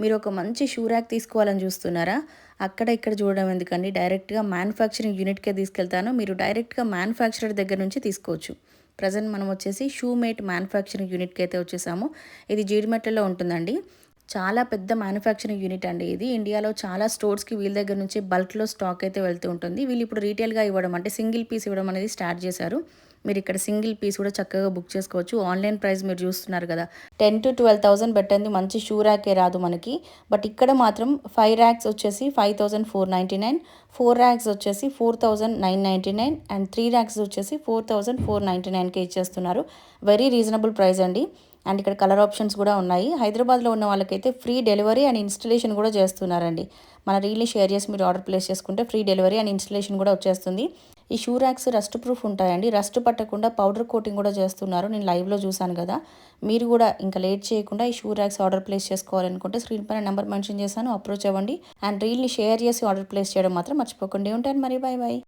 మీరు ఒక మంచి షూ ర్యాక్ తీసుకోవాలని చూస్తున్నారా? అక్కడ ఇక్కడ చూడడం ఎందుకండి? డైరెక్ట్గా మ్యానుఫ్యాక్చరింగ్ యూనిట్కే తీసుకెళ్తాను. మీరు డైరెక్ట్గా మ్యానుఫ్యాక్చరర్ దగ్గర నుంచి తీసుకోవచ్చు. ప్రజెంట్ మనం వచ్చేసి షూ మేట్ మ్యానుఫ్యాక్చరింగ్ యూనిట్కి అయితే వచ్చేసాము. ఇది జీడిమెట్లలో ఉంటుందండి. చాలా పెద్ద మ్యానుఫ్యాక్చరింగ్ యూనిట్ అండి ఇది. ఇండియాలో చాలా స్టోర్స్కి వీళ్ళ దగ్గర నుంచి బల్క్లో స్టాక్ అయితే వెళ్తూ ఉంటుంది. వీళ్ళు ఇప్పుడు రీటైల్గా ఇవ్వడం అంటే సింగిల్ పీస్ ఇవ్వడం అనేది స్టార్ట్ చేశారు. మీరు ఇక్కడ సింగిల్ పీస్ కూడా చక్కగా బుక్ చేసుకోవచ్చు. ఆన్లైన్ ప్రైస్ మీరు చూస్తున్నారు కదా. టెన్ టు ట్వెల్వ్ థౌసండ్ పెట్టింది. మంచి షూ ర్యాకే రాదు మనకి. బట్ ఇక్కడ మాత్రం ఫైవ్ ర్యాక్స్ వచ్చేసి five thousand four ninety nine four racks వచ్చేసి four thousand nine ninety nine and three racks వచ్చేసి ఫోర్ థౌసండ్ ఫోర్ నైంటీ నైన్కే ఇచ్చేస్తున్నారు. వెరీ రీజనబుల్ ప్రైస్ అండి. అండ్ ఇక్కడ కలర్ ఆప్షన్స్ కూడా ఉన్నాయి. హైదరాబాద్లో ఉన్న వాళ్ళకైతే ఫ్రీ డెలివరీ అండ్ ఇన్స్టలేషన్ కూడా చేస్తున్నారండి. మన రీల్ని షేర్ చేసి మీరు ఆర్డర్ ప్లేస్ చేసుకుంటే ఫ్రీ డెలివరీ అండ్ ఇన్స్టలేషన్ కూడా వచ్చేస్తుంది. ఈ షూ ర్యాక్స్ రస్ట్ ప్రూఫ్ ఉంటాయండి. రస్ట్ పట్టకుండా పౌడర్ కోటింగ్ కూడా చేస్తున్నారు. నేను లైవ్లో చూశాను కదా. మీరు కూడా ఇంకా లేట్ చేయకుండా ఈ షూ ర్యాక్స్ ఆర్డర్ ప్లేస్ చేసుకోవాలనుకుంటే స్క్రీన్ పైన నెంబర్ మెన్షన్ చేశాను. అప్రోచ్ అవ్వండి. అండ్ రీల్ని షేర్ చేసి ఆర్డర్ ప్లేస్ చేయడం మాత్రం మర్చిపోకండి. ఉంటాను మరి. Bye bye